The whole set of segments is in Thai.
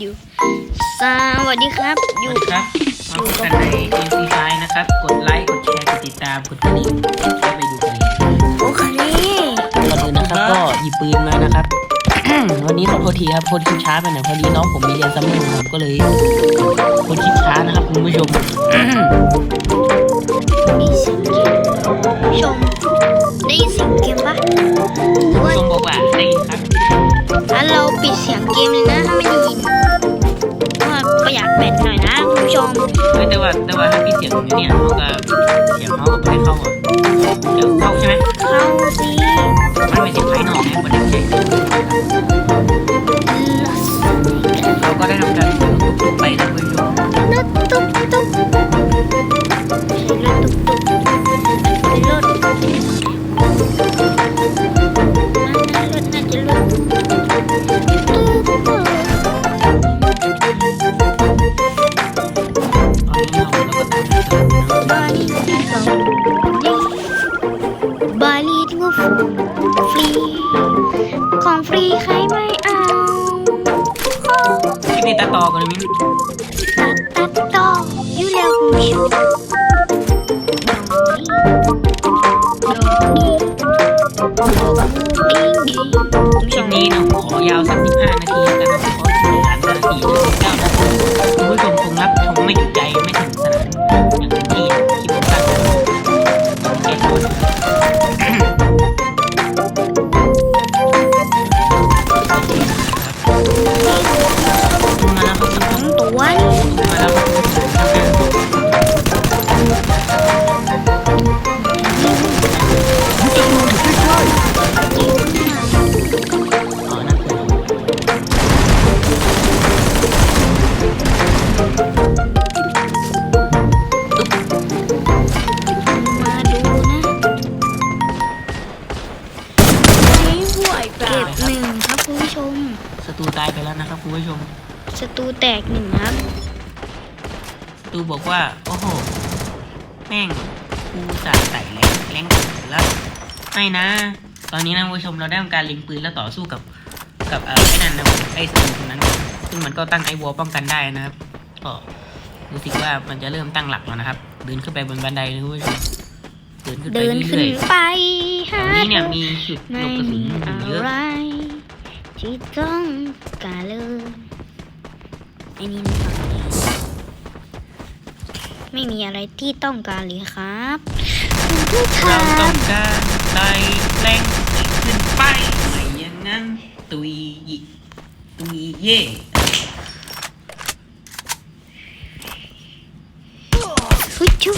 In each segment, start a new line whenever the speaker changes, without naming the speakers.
อยู่ สวัสดีครับ อ
ส
ยู่
วัสดีครับมาพบกันใน MC ไฟนะครับ กดไลค์ กดแชร์ กดติดตาม กดกระดิ่งแล้วไปดูกันเลย
โอเค
ก่อนอื่นนะครับ ก็หยิบปืนมานะครับ วันนี้ขอโทษทีครับโพสต์คลิปช้าไปหน่อยพอดีน้องผมมีเรียนซัมเมอร์ผมก็เลยโพสต์คลิปช้านะครับคุณผู้ชม
มีเสียงเกมชม ได้ยินเสียงเกมปะหรือว่า
ชมบอกว่าได้ยินครับ
ถ้าเราปิดเสียงเกมเลยนะถ้าไม่ได้ยิน ก็ประหยัดแบตหน่อยนะคุณผู้ชม
เฮ้ยแต่ว่าแต่ว่าถ้าพี่เสียงอยู่เนี่ยเขาก็เสียงเขาก็ไม่ได้เข้าอะเดี๋ยวเข้าใช่ไหม
เข้าสิาว
สัก15นา
แตกหนึ่งครับ
ตูบอกว่า โอ้โห แม่งกูจ่ายใส่แรงแรงกันแล้วไม่นะ ตอนนี้นะคุณผู้ชมเราได้ทำการเล็งปืนแล้วต่อสู้กับ กับเอ่อไอ้นั่นนะไอ้สิ่งตรงนั้น ซึ่งมันก็ตั้งไอ้วอลป้องกันได้นะครับก็รู้สึกว่ามันจะเริ่มตั้งหลักแล้วนะครับ เดินขึ้นไปบนบันไดเลยคุณผู้ชมเดินขึ้นไป
เดินขึ้น
เรื่อย
ไป
ๆต
หา
อนนี้เนี่ย
เธอ
มีจุดห
ไม่
ลบกระสุน
มี
อยู่
อะ
เยอะ
ไรที่ต้องการเลย ไอ้นี่ไม่ฟังไม่มีอะไรที่ต้องการเลยครับคุณผู้ช
เราต้อ
ม
งการไต่แรงขึ้นไปไม่อย่างนั้นตุยยิตุยเย่
เฮ้ยชั่ว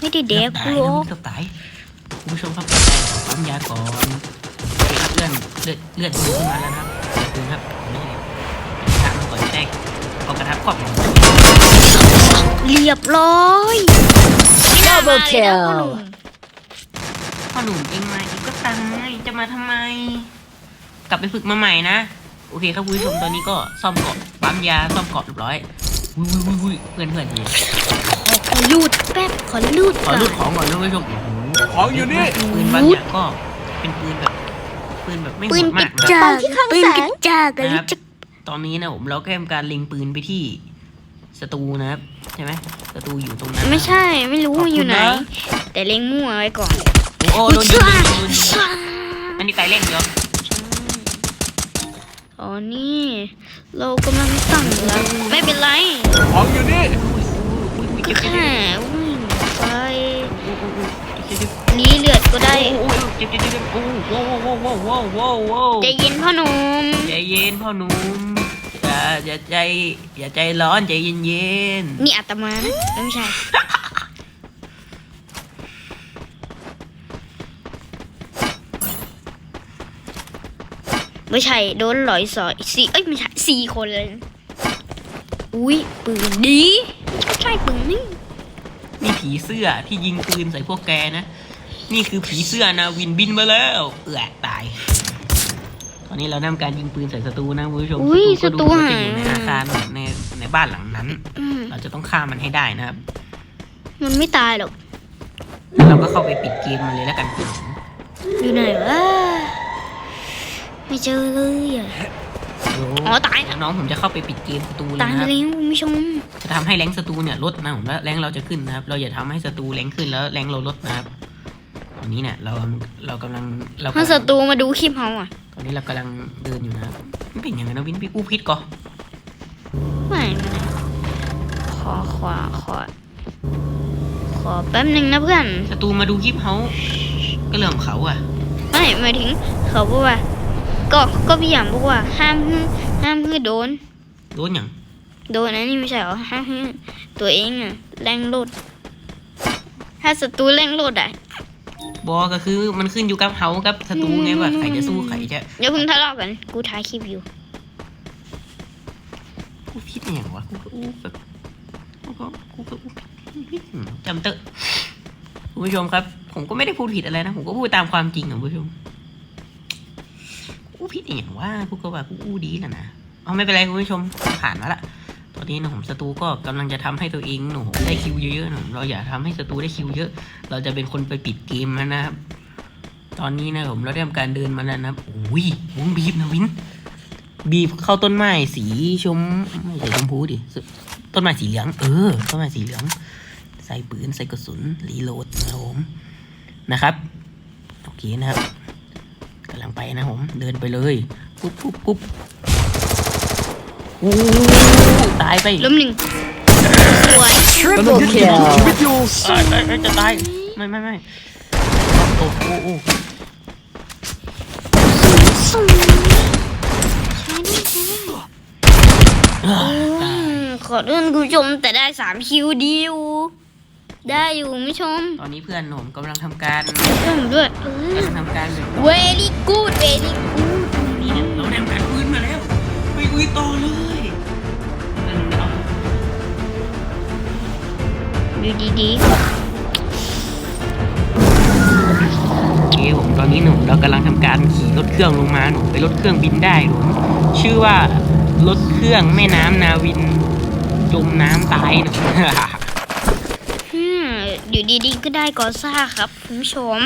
ไม่ได้เด็ก
ตาย
หร
นะ
อก
เกือบตายคุณผู้ชมครับปั๊มยาก่อนเลือดเลือดเลือดเลือดขึ้นมาแล้วนะครับขอบคุณครับไม่ใช่กระทะมาก่อนแรก เอากระทะครอบหมด
เรียบร้อยไม่น่ามาเลยนะพ่อหนุ่ม
พ่อหนุ่มเองมาเองก็ตายจะมาทำไม กลับไปฝึกมาใหม่นะ โอเคครับคุณผู้ชมตอนนี้ก็ซ่อมเกาะปั๊มยาซ่อมเกาะเรียบร้อยวุ้ยวุ้ยวุ้ยวุ้ยเพื่อนเพื่อนเฮีย
ขอลูดแป๊บขอลูด
ข
ก่
อ
อน
รูดของก่อนนะคุณผู้ชมโอ้โห
ของอยู่นี่
ปืนบางอย่างก็เป็นปืนแบบปืนแบบไม่โห
ปืน
ด
ก
มา
ระ
กนะ
จากปืนกระจากกัน
นะครับ
จะ
ตอนนี้นะผมเราก็ทำการเล็งปืนไปที่ศัตรูนะครับใช่ไหมศัตรูอยู่ตรงนั้น
ไม่ใช่ไม่รู้
ขอบคุณ
อยู่ไหน
นะ
แต่เล็งมั่วไว้ก่อน
โอ้โหโดนยิงโดนยิงโดนยิงอันนี้ไตเล่นเดียว
ตอนนี้เรากำลังตั้งหลักไม่เป็นไร
ของอยู่นี่
อุ้ยอุ้ยเจ็บเจ็บ
แค่วิ่งไป
เจ็บเจ็บ
หนีเลือดก็ได้
โอ้โหเจ็บเจ็บเจ็บโอ้โหโว้โว้โว้โว้โว้โว้
ใจเย็นพ่อหนุ่ม
ใจเย็นพ่อหนุ่ม อย่าอย่าใจอย่าใจร้อนใจเย็นเย็น
นี่อาตมานะไม่ใช่ ไม่ใช่ โดนหลอยสอยสี่เอ้ยไม่ใช่สี่คนเลยนะอุ้ยปืนดีไม่ใช่ปืนนี่
นี่ผีเสื้อที่ยิงปืนใส่พวกแกนะ นี่คือผีเสื้อนาวินบินมาแล้ว เอือตายต อนนี้เราทำการยิงปืนใส่ศัตรูนะคุณผู้ชม
อุ้ย
ศั
ศั
ต
ต
รู
รู
ก็ดู
หา
ว่าจะ
ย
อยู่ในอาคารในในบ้านหลังนั้น
อืม
เราจะต้องฆ่ามันให้ได้นะครับ
มันไม่ตายหรอก
แล้วเราก็เข้าไปปิดเกมมันเลยแล้วกัน
อยู่ไหนวะ ไม่เจอเลยอะ
เดี๋ยว
อ๋อตาย
เดี๋ยวน้องผมจะเข้าไปปิดเกมศัตรูเลย
ตาย
นะ
ไป
ครับ
แล้วคุณผู้ชม
จะทำให้แรงศัตรูเนี่ยลดนะผมแล้วแรงเราจะขึ้นนะครับ เราอย่าทำให้ศัตรูแรงขึ้นแล้วแรงเราลดนะครับตอนนี้เนี่ยเราเรากำลังเรากำ
ถ้า
ลัง
ศัตรูมาดูคลิปเขาอะ
ตอนนี้เรากำลังเดินอยู่นะครับมันเป็นยังไงนะวินพี่กู้พิษก่อน
ไม่ไม่ขอขอขอขอแป๊บหนึ่งนะเพื่อน
ศัตรูมาดูคลิปเขาก็เรื่องของเขาอะ
ไม่หมายถึงเขาบอกว่า ก็ก็พี่อย่างบอกว่า ห้ามให้ห้ามให้โดน
โดนอย่าง
โดนอันนี้ไม่ใช่เหรอห้ามให้ตัวเองอะแรงโลดถ้าศัตรูแรงโลดอะ
บอก็คือมันขึ้นอยู่กับเขากับศัตรูไงว่าใครจะสู้ใครจะ
เดี๋ยวคุณทะเลาะกัน กูถ่ายคลิปอยู่
กู้พิษอย่างวะกูก็อู้แบบกูก็กูก็อู้พิษอืมจำเตอะคุณผู้ชมครับ ผมก็ไม่ได้พูดผิดอะไรนะ ผมก็พูดตามความจริงของคุณผู้ชมอู้ผิดอย่างว่าพวกก็ว่ากูอู้ดีแล้วนะเอาไม่เป็นไรคุณผู้ชมผ่านมาละต อนนี้นะผมศัตรูก็กำลังจะทำให้ตัวเองหนูได้คิวเยอะๆหนูเราอย่าทำให้ศัตรูได้คิวเยอะ เราจะเป็นคนไปปิดเกมนะครับ ตอนนี้นะผมเราได้ทำการเดินมาแล้วนะครับอุ้ยวงบีบนะวิน บีบเข้าต้นไม้สีชมไม่ใช่ชมพูดิต้นไม้สีเหลืองเออต้นไม้สีเหลือง ใส่ปืนใส่กระสุนรีโหลดนะผมนะครับโอเคนะครับกำลังไปนะผมเดินไปเลยปุ๊บปุ๊บปุ๊บ อู้ตายไป
ล้มหนึ่งสวย
กำลังยึดชีวิตอยู่
เอ้ยเอ้ยเอ้ยจะตาย ไม่ไม่ไม่โอ้โอ้โอ้
สวยใช่นี่ใช่นี่
อ่า
อืมขอเลื่อนคุณผู้ชมแต่ได้สามคิวเดียวได้อยู่คุณผู้ชม
ตอนนี้เพื่อนผมกำลังทำการ
เพิ่มด้วยเออกำ
ลังทำการแบบ
เวลี่กูดเวลี่กูด
นี้เนี่ยเราได้ทำการปืนมาแล้ว ไปอุ้ยต่อเลย
ดูดี
โอเคผมตอนนี้หนูเรากำลังทำการขี่รถเครื่องลงมาหนูไปรถเครื่องบินได้หนูชื่อว่ารถเครื่องแม่น้ำนาวิน จมน้ำตายหนู
ๆอืมอยู่ดีๆก็ได้กอซ่าครับคุณผู้ชม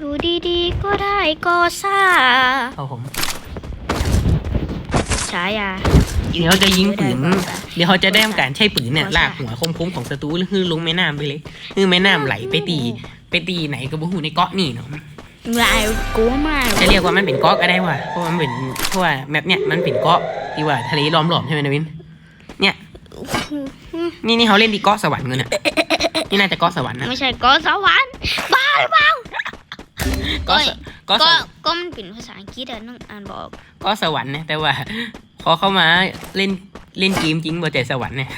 ดูดีๆก็ได้กอซ่า
เอาผม
ฉายา
เดี๋ยวจะยิงปืน
ได้กอซ่า
เดี๋ยวเขาจะได้ทำการใช้ปืนเนี่ย
กอซ่า
ลากหัวคมๆของศัตรูแล้วคือลงแม่น้ำไปเลยคือแม่น้ำไหลไปตี ไปตีไหนก็บ่หูในเกาะนี่เนาะ
ลายกลัวมาก
จะเรียกว่ามันเป็นเกาะก็ได้ว่ะเพราะว่ามันเป็นเพราะว่าแมปเนี่ยมันเป็นเกาะที่ว่าทะเลล้อมรอบใช่ไหมนะวิน เนี่ย นี่นี่เขาเล่นที่เกาะสวรรค์เงินอะนี่น่าจะเกาะสวรรค์นะ
ไม่ใช่กอสวรรค์บ้าหรือเปล่า
เกาะสเกาะส
ก็
วรรค์
ก็มันเป็นภาษาอังกฤษอะน้องอ่านบอก
เกาะสวรรค์นะแต่ว่า พอเข้ามาเล่นเล่นเกมจริงบ่ใจสวรรค์เนี่ย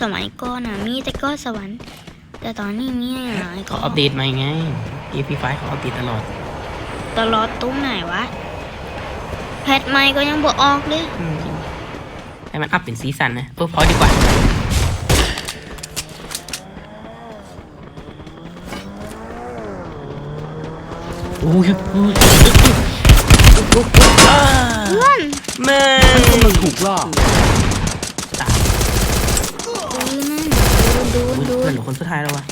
สมัยก่อนอะมีแต่ก็สวรรค์ แต่ตอนนี้มีอะไร
เขาอัปเดตมาไง AP5 เขาอัปเดตตลอด
ตลอดตรงไหนวะ แพทใหม่ก็ยังบอกออกเลย
อืมจริงให้มันอัพเป็นซีซันนะเพื่อพอดีกว่า โอ้ยโอ้ย
เพื่อน
แม่
กำลังถูกล่า
ตาย
ดูนั่นดูดูดู
เพื่อนหนูคนสุดท้ายแล้ววะ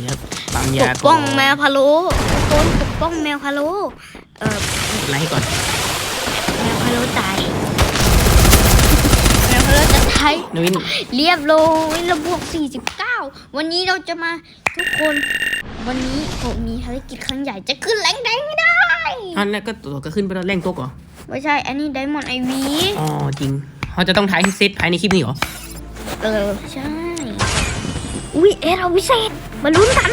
เดี๋ยวปั๊ม
ป
ยาก
ป้องแมวพะโล้ทุกคนปกป้องแมวพะโล้เออ
ไล่ก่อน
แมวพะโล้ตายแมวพะโล้จะตาย
นวิน
เรียบร้อยระบวก49 วันนี้เราจะมาทุกคน วันนี้ผมมีภารกิจครั้งใหญ่จะขึ้นแรงแดงไม่ได้
อันแรกก็ตัวก็ขึ้นไปแล้วแรงตัวก่อน
ไม่ใช่ อันนี้ไดมอนด์ไอวี
อ๋อจริงเขาจะต้องถ่ายให้เซตภายในคลิปนี้เหรอ
เออ ใช่ อุ้ยเอเราพิเศษ มาลุ้นกัน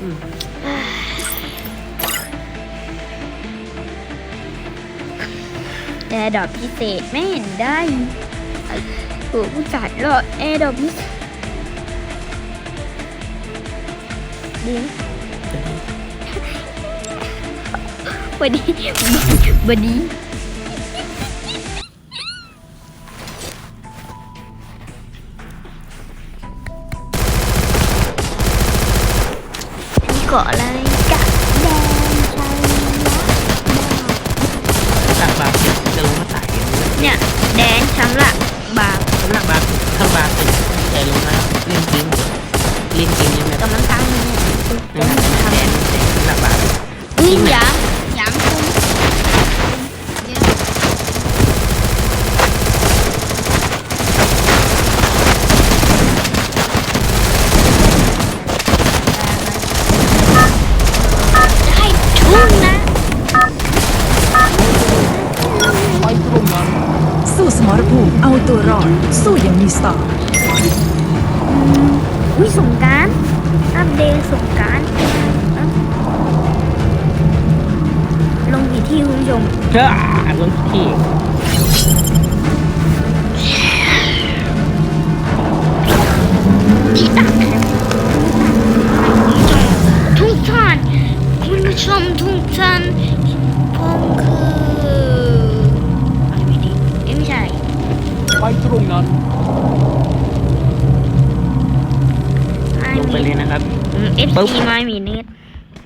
อืม
แอร์ดรอปพิเศษไม่เห็นได้โอ้ผู้จัดรอแอร์ดรอปพิเศษ ดีบดี
บ
ดี
ปึ๊บ
ซีไม่มีเน็ต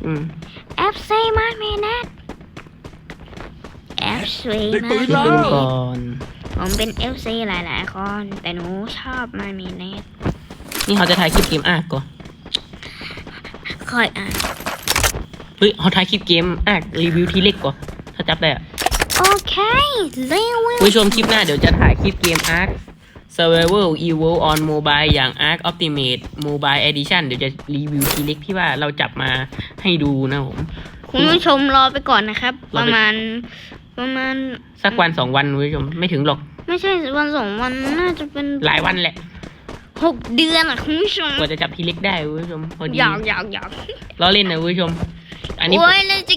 อืม
เอฟซีไม่มีเน็ตเอฟซี
เด็กปื
ไม่
น
คิด
แล้ว
ดูก่อน
ผมเป็นเอฟซีหลายๆ คน แต่หนูชอบไม่มีเน็ต
นี่เขาจะถ่ายคลิปเกมอากก่อน
คอยอ่าน
เฮ้ยเขาถ่ายคลิปเกมอากรีวิวทีเล็กก่อนถ้าจับได้อะ
โอเคเร็ว
ผู้ชมคลิปหน้าเดี๋ยวจะถ่ายคลิปเกม Ark Survival Evil on Mobile อย่าง Ark Ultimate Mobile Edition เดี๋ยวจะรีวิวทีเล็กที่ว่าเราจับมาให้ดูนะผม
คุณผู้ชมรอไปก่อนนะครับ
ร
ป
อ
ระ
ไป
มาณ ประมาณ
สักวันสองวันคุณผู้ชมไม่ถึงหรอก
ไม่ใช่วันสองวันน่าจะเป็น
หลายวันแหละ
หกเดือนอะคุณผู้ชม
กว่าจะจับทีเล็กได้คุณผู้ชมพอดี
อยากอยากอยาก
ล้อเล่นนะคุณผู้ชม อันนี้
โอ้ยแล้วจะ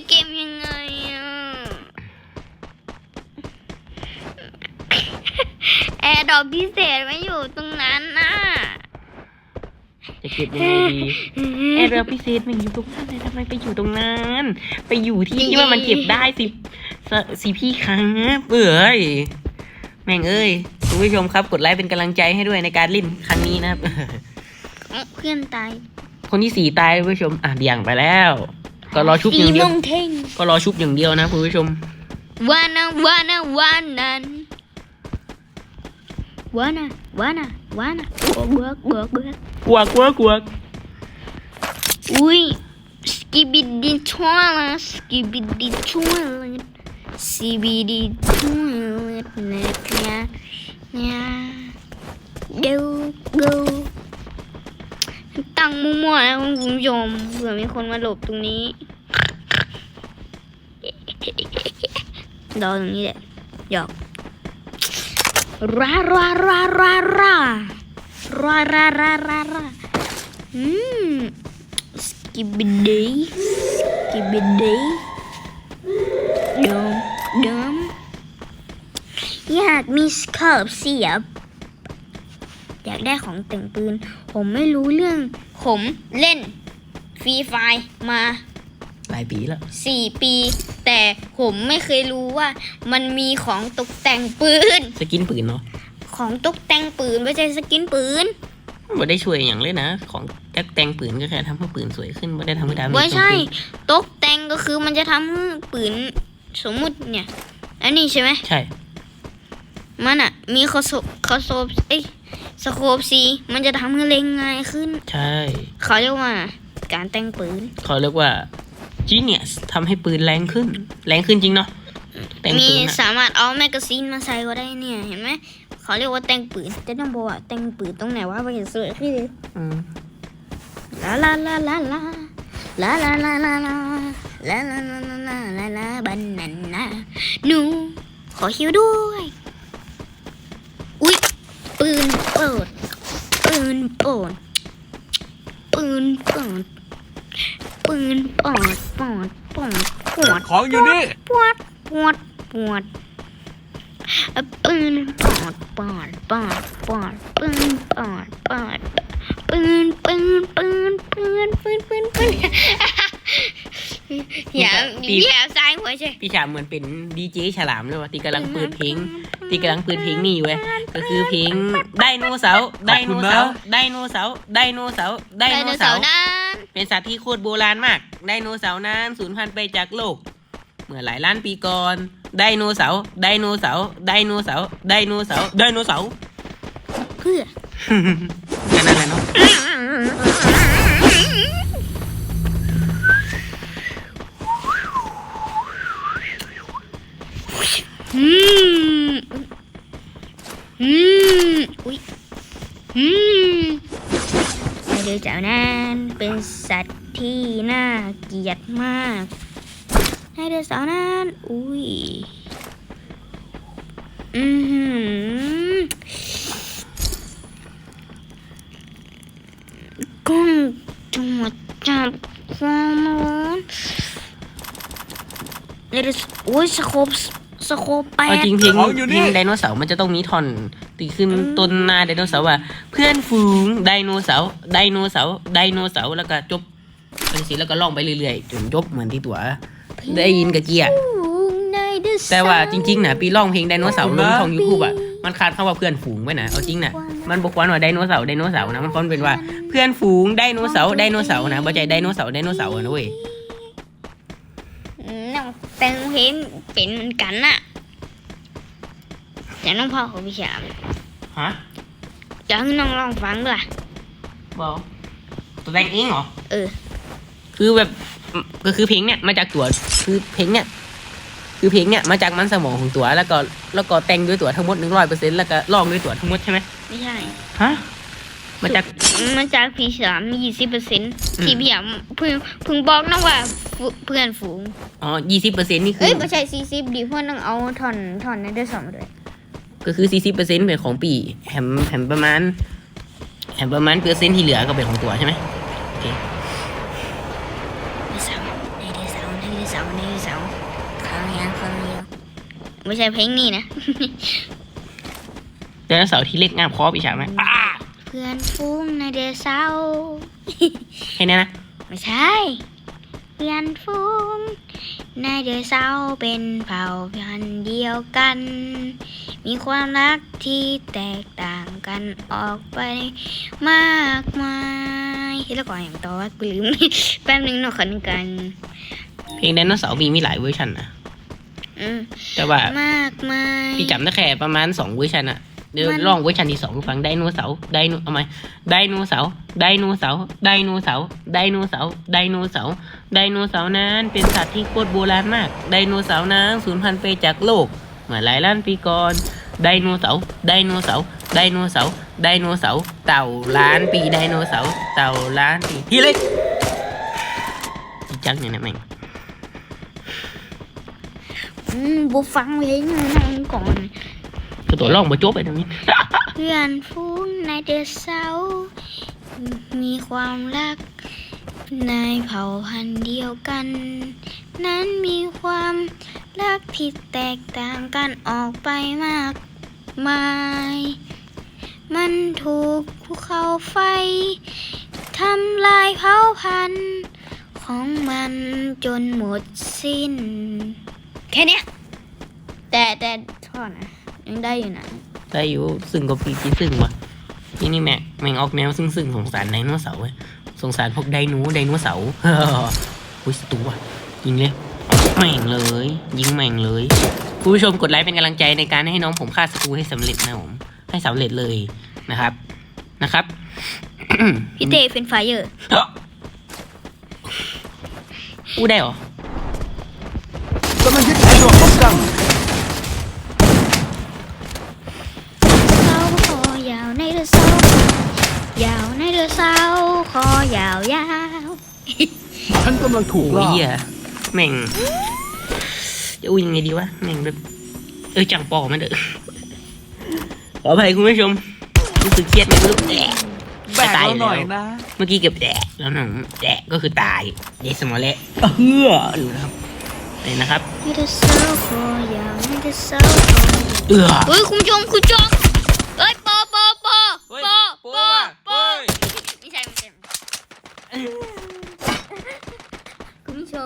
แอร์ดอกพิเศษไม่อยู่ตรงนั้นน่ะ
จะเก็บยังไงดีแอร์เรลพิเศษมันอยู่ตรงนั้นเลยทำไมไปอยู่ตรงนั้น ไปอยู่ที่ที่ว่ามันเก็บได้สิสสิพี่ครับเอ้ยแม่งเอ้ยคุณผู้ชมครับกดไลค์เป็นกำลังใจให้ด้วยในการเล่นครั้งนี้นะครับ
เอ้าเพื่อนตาย
คนที่สี่ตายคุณผู้ชม อะเดี่ยงไปแล้ว ก็รอชุบอ
สี่
ย่างเดี
โม
ยว
งเท่ง
ก็รอชุบอย่างเดียวนะคุณผู้ชม
วันนะวันนะวันนั้นวันนะวัน Guana, guana, guana. Guak, guak, guak, guak. Guak, guak, guak. Ui, skibidi toilet, skibidi toilet, skibidi toilet, nha, nha. Go, go. ตั้งมั่วๆนะคุณผู้ชมเผื่อมีคนมาหลบตรงนี้รอตรงนี้แหละหยอก ราราราราราราราราราราอืม Skibidi, skibidi, dum dum อยากมีสเคิร์บเสียบ อยากได้ของแต่งปืน ผมไม่รู้เรื่อง ผมเล่นฟรีไฟมาา
ยปีแล้ว
สี่ปี แต่ผมไม่เคยรู้ว่า มันมีของตกแต่งปืน
สกินปืนเนาะ
ของตกแต่งปืนไม่ใช่สกินปืน
ไม่ได้ช่วยอย่างเลยนะ ของแต่แต่งปืนก็แค่ทำให้ปืนสวยขึ้นไม่ได้ทำให้ดาเมจ
ไม่ใช่
เพิ่มขึ้น
ตกแต่งก็คือมันจะทำให้ปืนสมมุติเนี่ย อันนี้ใช่ไหม
ใช่
มันอะ มีคอโซคอโซบเอ้ยสโคปซีมันจะทำให้เล็งง่ายขึ้น
ใช่
เขาเรียกว่า การแต่งปืน
เขาเรียกว่า genius ทำให้ปืนแรงขึ้น แรงขึ้นจริงเนาะแต่ง
มี
ปืนอะ
สามารถเอาแมกกาซีนมาใส่ก็ได้เนี่ยเห็นไหมเขาเรียกว่าแต่งปืนแต่ต้องบอกว่าแต่งปืนตรงไหนว่าไปเห็นสวยขึ้น
อืม
ลาลาลาลาลาลาลาลาลาลาลาลาลาลาลาลาลาบันนันนาหนูขอคิวด้วย อุ๊ยปืนเปิดปืนเปิดปืนเปิด ปืนเปิดปอดปอดปอด
ของอยู่นี่
ปวดปวดปวดเอ่อปืนปอดปอดปอดปอดปืนปอดปอดปืนปืนปืนปืนปืนปืนปืนอย่าอย่าซ้ายหัวใช่
พี่ฉาบเหมือนเป็นดีเจฉลามเลยว่ะที่กำลังเปิดเพลงที่กำลังเปิดเพลงนี่อยู่เว้ยก็คือเพลงไดโนเสาร์ไดโนเสาร์ไดโนเสาร์ไดโนเสาร์ได
ได
โน
โน
เสา
เสา
ร์
ร์นั้น
เป็นสัตว์ที่โคตรโบราณมาก ไดโนเสาร์นั้นสูญพันธุ์ไปจากโลก เมื่อหลายล้านปีก่อน ไดโนเสาร์ ไดโนเสาร์ ไดโนเสาร์ ไดโนเสาร์ ไดโนเสาร์
เพื่อ
นั่นอะไรเนาะ
อืมอืมอุ้ยอืม ไดโนเสาร์นั้นเป็นสัตว์ที่น่าเกลียดมากไดโนเสาร์นั้นอุ้ยอือหือกล้องจังหวัดจับความร้อนไดโนเสาร์โอ้ยสโคปสโคปแป
เอา
ด
จริงเพลง
ของอยู่
เพ
นี่
ลงไดโนเสาร์มันจะต้องมีท่อน ตีขึ้นต้นหน้าไดโนเสาร์ว่า เพื่อนฝูงไดโนเสาร์ไดโนเสาร์ไดโนเสาร์แล้วก็จบไปสิแล้วก็ล่องไปเรื่อยๆจนจบเหมือนที่ตัว ได้ยินกับเกียร์
ไดโนเสร์
แต่ว่าจริงๆนะปีร้องเพลงไดโนเสาร์ลงช่องยูทูบอะมันขาดคำว่าเพื่อนฝูงไว้นะเอาจริงนะมันบอกว่าไดโนเสาร์ไดโนเสาร์นะมันควรเป็นว่าเพื่อนฝูงไดโนเสาร์ไดโนเสาร์นะบ่ใจไดโนเสาร์ไดโนเสาร์นะเว้ย
น้องแต่งเพลงเป็นเหมือนกันน่ะ แต่น้องพ่อของพี่ชาม
ฮะ
จะให้น้องลองฟังด้วย
บอกตัวแต่งเองเหรอ
เออ
คือแบบก็คือเพลงเนี่ยมาจากตัวคือเพลงเนี่ยคือเพลงเนี่ยมาจากมันสมองของตัวแล้วก็แล้วก็แต่งด้วยตัวทั้งหมดหนึ่งร้อยเปอร์เซ็นต์แล้วก็ร้องด้วยตัวทั้งหมดใช่ไหม
ไม่ใช่
ฮะมาจาก
มันจากพี่สามยี่สิบเปอร์เซ็นต์
อืม
ที่พี่ยามเพิ่งเพิ่งบอกน้องว่าฟุเพื่อนฝูง
อ๋อยี่สิบเปอร์เซ็นต์นี่คื
เอ้
อย
ไม่ใช่สี่สิบดีเพราะน้องเอาถอนถอนในเดือนสองมาด้วย
ก็คือสี่สิบเปอร์เซ็นต์เป็นของปีแฮมแฮมประมาณแฮมประมาณเปอร์เซ็นต์ที่เหลือก็เป็นของตัวใช่ไหมโอเค
ในเสาในเดือนเสาในเดือนเสาในเดือนเสาเขาเรียงเขาเรียงไม่ใช่เพลงนี้นะ
ไดโนเสาร์ที่เล็กงามคอปีฉากไหมอ่า
เพื่อนฝูงในเดือนเสา
แค่นี้นะ
ไม่ใช่ เพื่อนฝูงในเดือนเสาเป็นเผ่าพันธุ์เดียวกัน มีความรักที่แตกต่างกันออกไปมากมายแล้วก่อนอย่างต่อว่ากูลืม แป๊บนึงหน่อยขอนึงกัน
เพลงไดโนเสาร์มีมีหลายเวอร์ชันนะ
อืม
แต่ว่า
มากมาย
พี่จำได้แค่ประมาณสองเวอร์ชันอะเดี๋ยว
มัน
ลองเวอร์ชันที่สองฟังไดโนเสาร์ไดโนเอาไหมไดโนเสาร์ ไดโนเสาร์ไดโนเสาร์ไดโนเสาร์ไดโนเสาร์ไดโนเสาร์นั้นเป็นสัตว์ที่โคตรโบราณมาก ไดโนเสาร์นั้นสูญพันธุ์ไปจากโลกเมื่อหลายล้านปีก่อนไดโนเสาร์ไดโนเสาร์ไดโนเสาร์ไดโนเสาร์เต่าล้านปีไดโนเสาร์เต่าล้านปีพี่เลยจริงจังอย่างนั้นแม่ง
อืมบุฟังเพลงเลยน้องก่อน
คือตัวลองมาจบไปตรงนี้
เพื่อนฟูงในเดือนเสา มีความรัก ในเผ่าพันธุ์เดียวกัน นั้นมีความรักที่แตกต่างกันออกไปมากมาย มันถูกภูเขาไฟทำลายเผ่าพันธุ์ของมันจนหมดสิ้น แค่เนี้ยแต่แต่ท่อนะ ยังได้อยู่นะ
ได้อยู่ซึ่งก็ปีที่ซึ่งว่ะ ที่นี่แม่งแม่งออกแนวซึ่งซึ่งสงสารไดโนเสาร์เว้ยสงสารพวกไดโนไดโนเสาร์อุ้ยสตูว่ะยิงเลยแม่งเลย ยิงแม่งเลยคุณผู้ชมกดไลค์เป็นกำลังใจในการให้น้องผมฆ่าสตูให้สำเร็จนะผมให้สำเร็จเลยนะครับนะครับ
พี่เตเป็นไฟเยอร์
อู้ได้เหรอ
กำลังยึดไอ้ดอกป้องกัน
เขาคอยาวในเรือเสายาวในเรือเสาคอยาวยาว
ฉัน กำลังถูก
โอ้ย
ล่า
เหี้ยแม่งจะอู้ยังไงดีวะแม่งแบบเออจังปอมันเด้อขออภัยคุณผู้ชมรู้สึกเครียดไหมไม่รู้แอะ
แบกเราหน่อยนะ
เมื่อกี้เกือบแดะแล้วหนังแดะก็คือตายเดสมอลเละเฮือดูนะครับนี่นะครับ
ในเรือเสาคอยาวในเรือเสาคอยาว
เอือ
เฮ้ยคุณผู้ชมคุณผู้ชมเฮ้ยปอปอปอปอปอปอไม่ใช่ไม่ใช่คุณผู้ช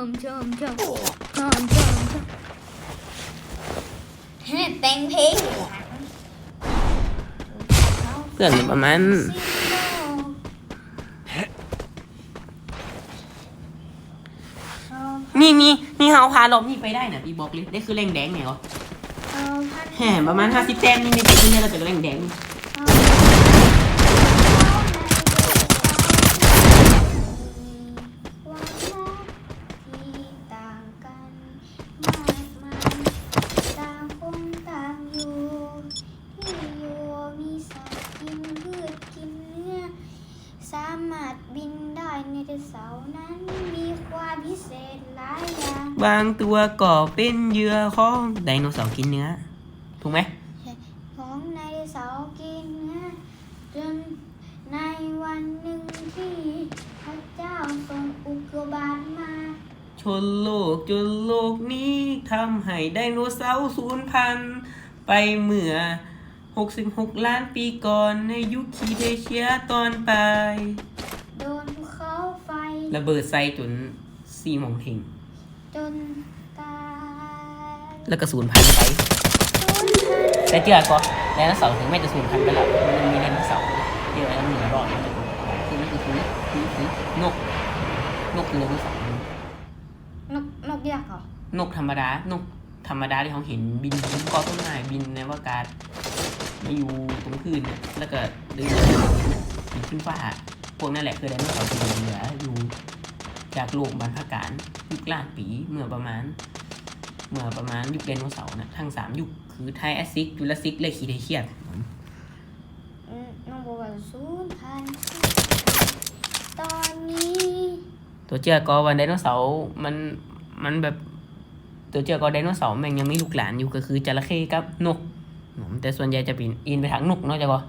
มชมชมชมชมชมเฮ้ยแต่งเพลง
เพื่อนประมาณนี่นี่นี่เขาพาลมนี่ไปได้นะพี่บอกเลยได้คือแรงแดงเนี่ยเหรอแหมประมาณห้าสิบแต้มนี่นี่เป็นที่นี่เราจะแรงแดง บางตัวก็เป็นเหยื่อของไดโนเสาร์กินเนื้อ ถูกไหม
ของในเสาร์กินเนะจนในวันหนึ่งที่พระเจ้าส่งอุกกาบาตมา
ชนโลกจนโลกนี้ทำให้ไดโนเสาร์สูญพันธุ์ไปเมื่อ 66 ล้านปีก่อนในยุคคีเทเชียตอนปลาย
โดนเขาไฟ
ระเบิดใส่จนซีมองเทง
จนตาย
แล้วก็สูญพันธุ์ไป
สูญพันธุ์
แต่เจือก็ไดโนเสาร์ถึงแม้จะสูญพันธุ์ไปแล้วมันมีไดโนเสาร์ที่ไว้เหนือรอดคือนี่คือคือคือคือนกนกคือไดโนเสาร์
นกนกยักษ์เหรอน
กธรรมดานกธรรมดาที่เขาเห็นบินบนเกาะต้นไม้บินในอวกาศมาอยู่ตรงพื้นเนี่ยแล้วก็เดินบินขึ้นฟ้าพวกนั่นแหละคือไดโนเสาร์ที่เหลืออยู่ จากโลกบรรพการยุคล้านปีเมื่อประมาณ เมื่อประมาณยุคไดโนเสาร์นะทั้งสามยุคคือไทแอสซิกจูราสสิกและคีเทเชียส
อืมน้องบอกว่าสูญพันธุ์ตอนนี้
ตัวเจือกอวันไดโนเสาร์มันมันแบบตัวเจือกอไดโนเสาร์แม่งยังมีลูกหลานอยู่ก็คือจระเข้กับนกอืมแต่ส่วนใหญ่จะเป็นอินไปทางนกเนาะจ้ะก็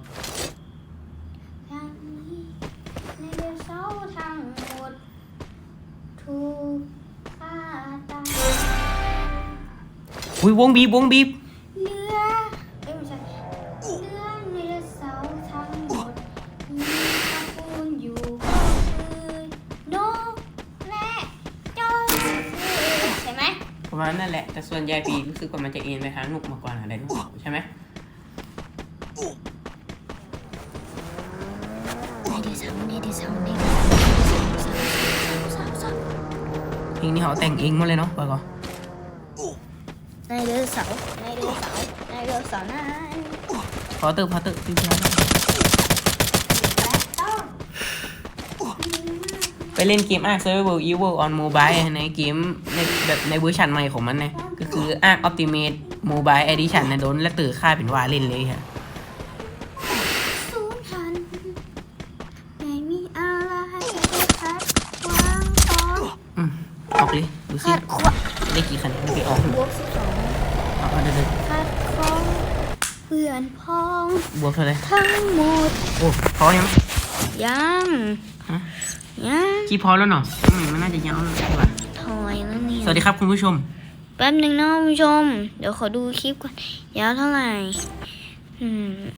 ทางนี้ในเดือนเสาร์ทั้งหมด ถูกฆ่าตาย
อุ้ยวงบีบวงบีบ
เหลือเอ้ยไม่ใช่เหลือในเดือนเสาร์ทั้งหมดมีตระกูลอยู่ก็คือนกและจระเข้ใช่ไหม
ประมาณนั่นแหละ แต่ส่วนใหญ่ปีรู้สึกว่ามันจะเอ็นไปทางนกมากกว่าไดโนเสาร์ใช่ไหม เพลงนี้เขาแต่งเองหมดเลยเนาะไปก่อน
ในเดือนเสาร์ในเดือนเสาร์ในเดือนเสาร์นั้น
พอเตอร์พอเตอร์พี่พี่
และต้อง
ไปเล่นเกม Ark Survival Evil on Mobile ในเกมในแบบในเวอร์ชันใหม่ของมันนะก็คือ Ark Optimate Mobile Edition นะโดนและตื่นค่าเป็นว่าเล่นเลยค่ะ
สูญพันธุ์ไม่มีอะไรจะขัดขวางตอน
อืมออกเลยดูสิ
ขัดขวาง
ได้กี่คะแนนไปออก
บวกสิบสอง
เอาเอาเดิน
ขัดข้องเปื่ อนพอง
ๆบวกเท่าไหร่
ทั้งหมด
โอ้พอยัง
ยัง
ฮะ
ยัง
กี่พอแล้วเนาะอืมมันน่าจะยาวแล้วดีกว่า
ถอยแล้วเนี่ย
สวัสดีครับคุณผู้ชม
แป๊บหนึ่งนะคุณผู้ชม เดี๋ยวขอดูคลิปก่อนยาวเท่าไหร่อืม